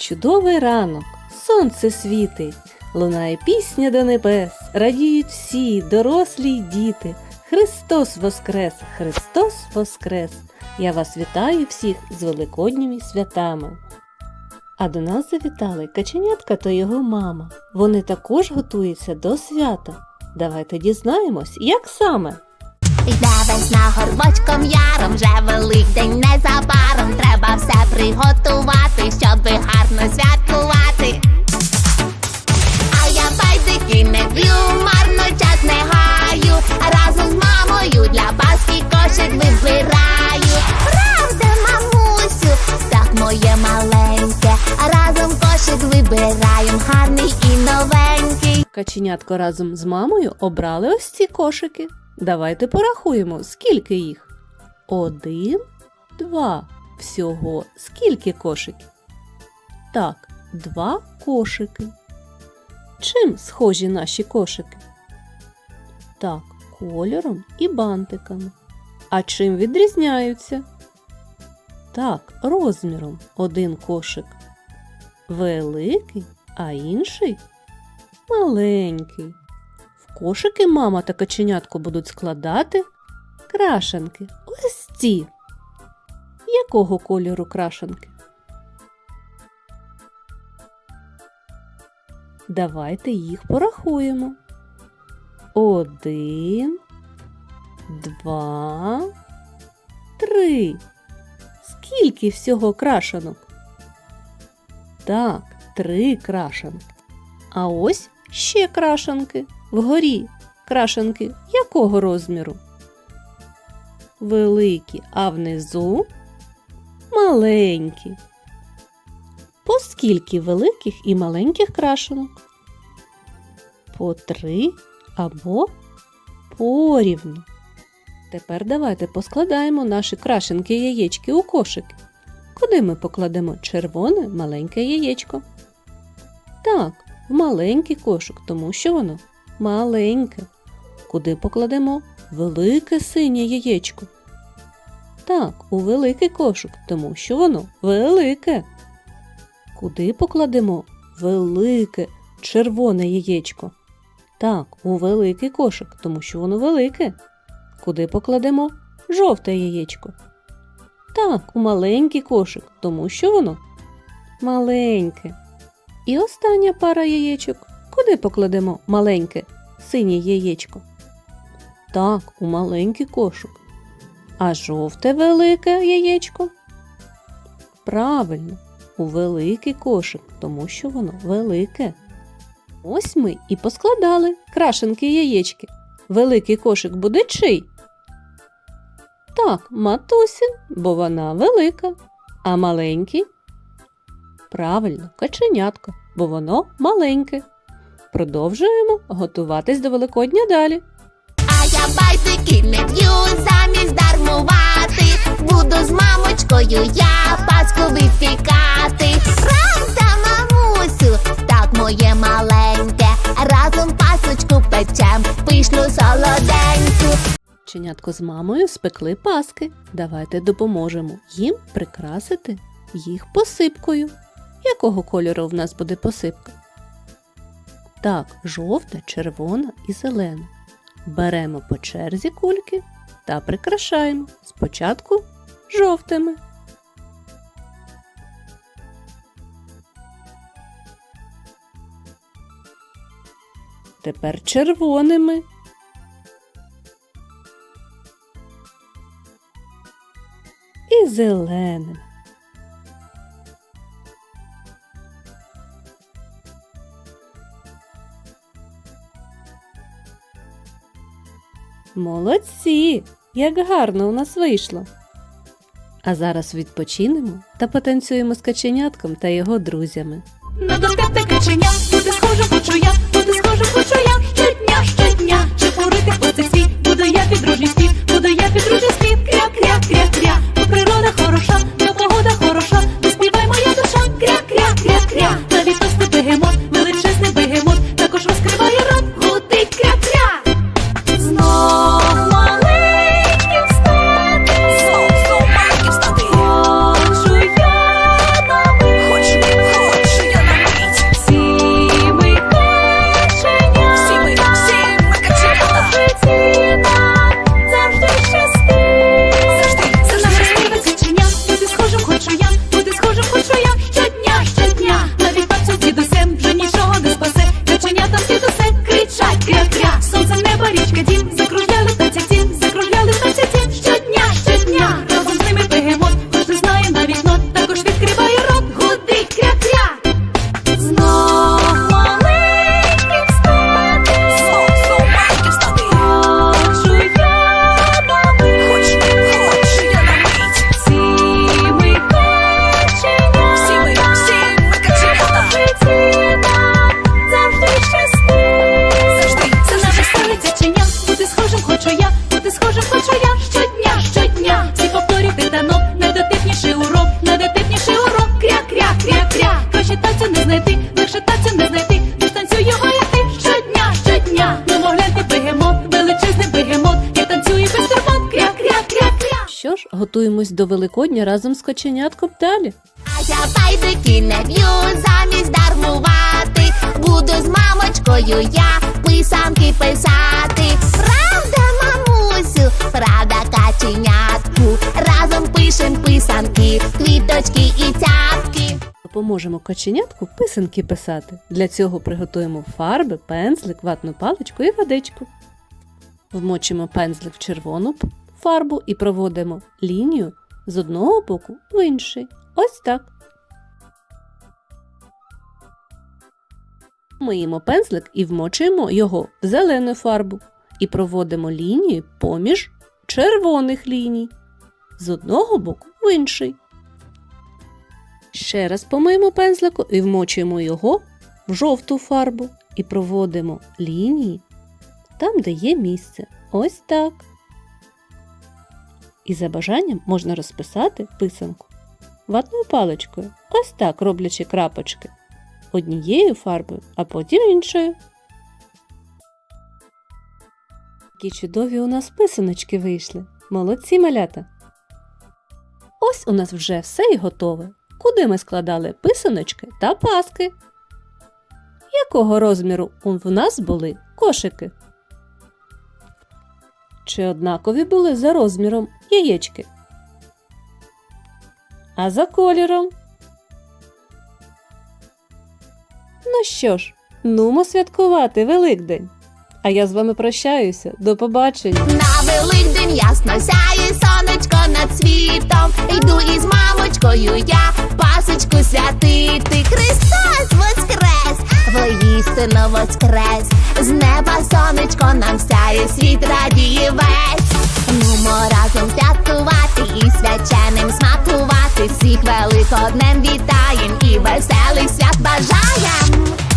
Чудовий ранок, сонце світить, лунає пісня до небес, радіють всі, дорослі й діти. Христос Воскрес! Христос Воскрес! Я вас вітаю всіх з великодніми святами. А до нас завітали каченятка та його мама. Вони також готуються до свята. Давайте дізнаємось, як саме. Йде весна горбочком яром, вже великдень незабаром. Треба все приготувати, щоб гарно святкувати. А я байдики не б'ю, марно час не гаю. Каченятко разом з мамою обрали ось ці кошики. Давайте порахуємо, скільки їх. Один, два. Всього скільки кошиків? Так, два кошики. Чим схожі наші кошики? Так, кольором і бантиками. А чим відрізняються? Так, розміром один кошик великий, а інший маленький. В кошики мама та каченятко будуть складати крашенки. Ось ці. Якого кольору крашенки? Давайте їх порахуємо. Один, два, три. Скільки всього крашенок? Так, три крашенки. А ось ще крашенки. Вгорі крашенки якого розміру? Великі, а внизу маленькі. По скільки великих і маленьких крашенок? По три або порівну. Тепер давайте поскладаємо наші крашенки яєчки у кошики. Куди ми покладемо червоне маленьке яєчко? Так, в маленький кошик, тому що воно маленьке. Куди покладемо велике синє яєчко? Так, у великий кошик, тому що воно велике. Куди покладемо велике червоне яєчко? Так, у великий кошик, тому що воно велике. Куди покладемо жовте яєчко? Так, у маленький кошик, тому що воно маленьке. І остання пара яєчок. Куди покладемо маленьке синє яєчко? Так, у маленький кошик. А жовте велике яєчко? Правильно, у великий кошик, тому що воно велике. Ось ми і поскладали крашенки яєчки. Великий кошик буде чий? Так, матусін, бо вона велика, а маленький Правильно, каченятко, бо воно маленьке. Продовжуємо готуватись до Великодня далі. А я байдики не б'ю замість дармувати. Буду з мамочкою я паску випікати. Правда, мамусю, так моє маленьке. Разом пасочку печем, пишну солоденьку. Чинятко з мамою спекли паски. Давайте допоможемо їм прикрасити їх посипкою. Якого кольору в нас буде посипка? Так, жовта, червона і зелена. Беремо по черзі кульки та прикрашаємо. Спочатку жовтими. Тепер червоними. І зеленим. Молодці! Як гарно у нас вийшло. А зараз відпочинемо та потанцюємо з каченятком та його друзями. На до каченя, буде схоже, хочу я, буде схоже, хочу я, щодня, щодня, чепурити по цей світ, буду я підружній готуємось до Великодня разом з коченятком далі. А я байдики не б'ю замість дармувати. Буду з мамочкою я писанки писати. Правда, мамусю, правда, каченятку. Разом пишем писанки, квіточки і цятки. Допоможемо коченятку писанки писати. Для цього приготуємо фарби, пензлик, ватну паличку і водичку. Вмочимо пензлик в червону фарбу і проводимо лінію з одного боку в інший. Ось так. Миємо пензлик і вмочуємо його в зелену фарбу і проводимо лінію поміж червоних ліній з одного боку в інший. Ще раз помиємо пензлику і вмочуємо його в жовту фарбу і проводимо лінії там, де є місце. Ось так. І за бажанням можна розписати писанку ватною паличкою. Ось так, роблячи крапочки. Однією фарбою, а потім іншою. Які чудові у нас писаночки вийшли. Молодці малята. Ось у нас вже все і готове. Куди ми складали писаночки та паски? Якого розміру в нас були кошики? Чи однакові були за розміром яєчки? А за кольором? Ну що ж, нумо святкувати Великдень. А я з вами прощаюся. До побачення. На Великдень ясно сяє сонечко над світом. Йду із мамочкою я пасочку святити. Христос воскрес, воістину воскрес. З неба сонечко нам сяє, світ радіє весь. Нумо разом свяченим смакувати. Всіх великоднем вітаєм і веселих свят бажаєм.